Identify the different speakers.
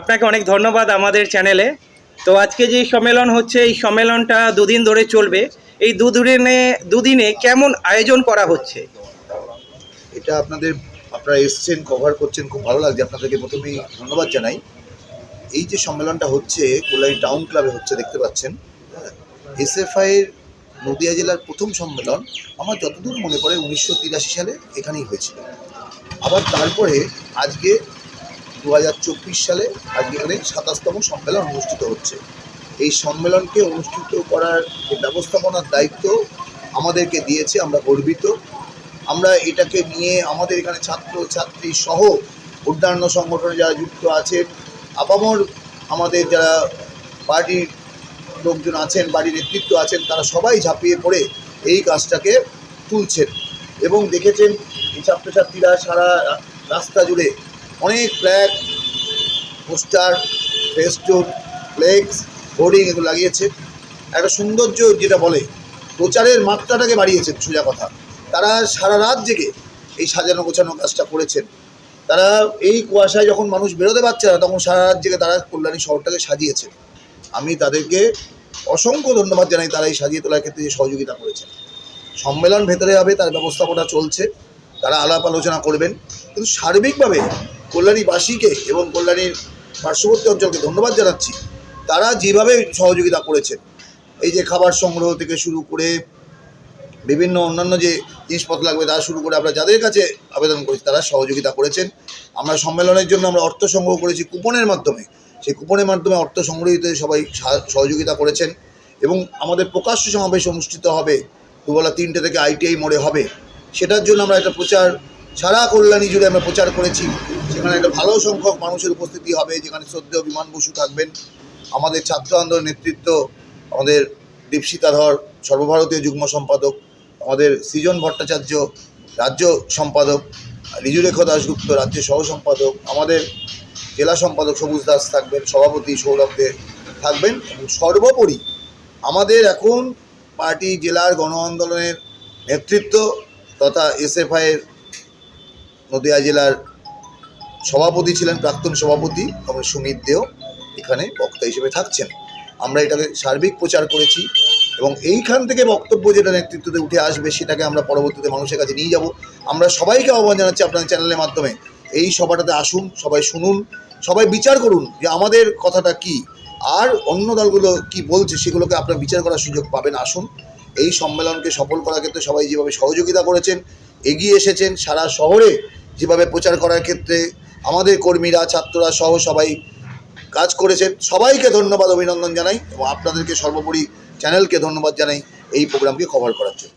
Speaker 1: আপনাকে অনেক ধন্যবাদ আমাদের চ্যানেলে। তো আজকে যে সম্মেলন হচ্ছে, এই সম্মেলনটা দুদিন ধরে চলবে। এই দুদিনে দুদিনে কেমন আয়োজন করা হচ্ছে?
Speaker 2: এটা আপনাদের, আপনারা এসছেন কভার করছেন, খুব ভালো লাগছে। আপনাদেরকে প্রথমেই ধন্যবাদ জানাই। এই যে সম্মেলনটা হচ্ছে কল্যাণী টাউন ক্লাবে হচ্ছে, দেখতে পাচ্ছেন। এসএফআইয়ের নদিয়া জেলার প্রথম সম্মেলন আমার যতদূর মনে পড়ে, উনিশশো তিরাশি সালে এখানেই হয়েছিল। আবার তারপরে আজকে দু হাজার চব্বিশ সালে আজকে এখানে সাতাশতম সম্মেলন অনুষ্ঠিত হচ্ছে। এই সম্মেলনকে অনুষ্ঠিত করার যে ব্যবস্থাপনার দায়িত্ব আমাদেরকে দিয়েছে, আমরা গর্বিত। আমরা এটাকে নিয়ে আমাদের এখানে ছাত্র, ছাত্রী সহ অন্যান্য সংগঠনে যারা যুক্ত আছেন, আপামর আমাদের যারা পার্টির লোকজন আছেন, বাড়ির নেতৃত্ব আছেন, তারা সবাই ঝাঁপিয়ে পড়ে এই কাজটাকে তুলছেন এবং দেখেছেন এই ছাত্রছাত্রীরা সারা রাস্তা জুড়ে অনেক flag poster festoon flex hoarding এগুলো লাগিয়েছে। একটা সৌন্দর্য যেটা বলে, প্রচারের মাত্রাটাকে বাড়িয়েছেন সোজা কথা। তারা সারা রাত জেগে এই সাজানো গোছানো কাজটা করেছেন। তারা এই কুয়াশায় যখন মানুষ বেরোতে পারছে না, তখন সারা রাত জেগে তারা কল্যাণী শহরটাকে সাজিয়েছেন। আমি তাদেরকে অসংখ্য ধন্যবাদ জানাই তারা এই সাজিয়ে তোলার ক্ষেত্রে যে সহযোগিতা করেছেন। সম্মেলন ভেতরে হবে, তার ব্যবস্থাপনা চলছে, তারা আলাপ আলোচনা করবেন। কিন্তু সার্বিকভাবে কল্যাণীবাসীকে এবং কল্যাণীর পার্শ্ববর্তী অঞ্চলকে ধন্যবাদ জানাচ্ছি। তারা যেভাবে সহযোগিতা করেছেন, এই যে খাবার সংগ্রহ থেকে শুরু করে বিভিন্ন অন্যান্য যে জিনিসপত্র লাগবে তা শুরু করে আমরা যাদের কাছে আবেদন করেছি তারা সহযোগিতা করেছেন। আমরা সম্মেলনের জন্য আমরা অর্থ সংগ্রহ করেছি কুপনের মাধ্যমে। সেই কুপনের মাধ্যমে অর্থ সংগ্রহিত সবাই সহযোগিতা করেছেন এবং আমাদের প্রকাশ্য সমাবেশ অনুষ্ঠিত হবে দুবেলা তিনটে থেকে আইটিআই মোড়ে হবে। সেটার জন্য আমরা একটা প্রচার সারা কল্যাণী জুড়ে আমরা প্রচার করেছি। সেখানে একটা ভালো সংখ্যক মানুষের উপস্থিতি হবে, যেখানে শ্রদ্ধেয় বিমান বসু থাকবেন। আমাদের ছাত্র আন্দোলন নেতৃত্ব আমাদের দীপশিতা ধর সর্বভারতীয় যুগ্ম সম্পাদক, আমাদের সৃজন ভট্টাচার্য, রাজ্য সম্পাদক ঋজুরেখা দাশগুপ্ত, রাজ্য সহ সম্পাদক, আমাদের জেলা সম্পাদক সবুজ দাস থাকবেন, সভাপতি সৌরভ দে থাকবেন এবং সর্বোপরি আমাদের এখন পার্টি জেলার গণ আন্দোলনের নেতৃত্ব তথা এসএফআইয়ের নদিয়া জেলার সভাপতি ছিলেন প্রাক্তন সভাপতি এবং সুমিত দেও এখানে বক্তা হিসেবে থাকছেন। আমরা এটাকে সার্বিক প্রচার করেছি এবং এইখান থেকে বক্তব্য যেটা নেতৃত্বতে উঠে আসবে সেটাকে আমরা পরবর্তীতে মানুষের কাছে নিয়ে যাব। আমরা সবাইকে আহ্বান জানাচ্ছি আপনাদের চ্যানেলের মাধ্যমে। এই সভাটাতে আসুন, সবাই শুনুন, সবাই বিচার করুন যে আমাদের কথাটা কি। আর অন্য দলগুলো কি বলছে সেগুলোকে আপনারা বিচার করার সুযোগ পাবেন, আসুন। এই সম্মেলনকে সফল করার ক্ষেত্রে সবাই যেভাবে সহযোগিতা করেছেন, এগিয়ে এসেছেন, সারা শহরে যেভাবে প্রচার করার ক্ষেত্রে আমাদের কর্মীরা, ছাত্ররা সহ সবাই কাজ করেছেন। সবাইকে ধন্যবাদ, অভিনন্দন জানাই এবং আপনাদেরকে সর্বোপরি চ্যানেলকে ধন্যবাদ জানাই এই প্রোগ্রামকে কভার করার জন্য।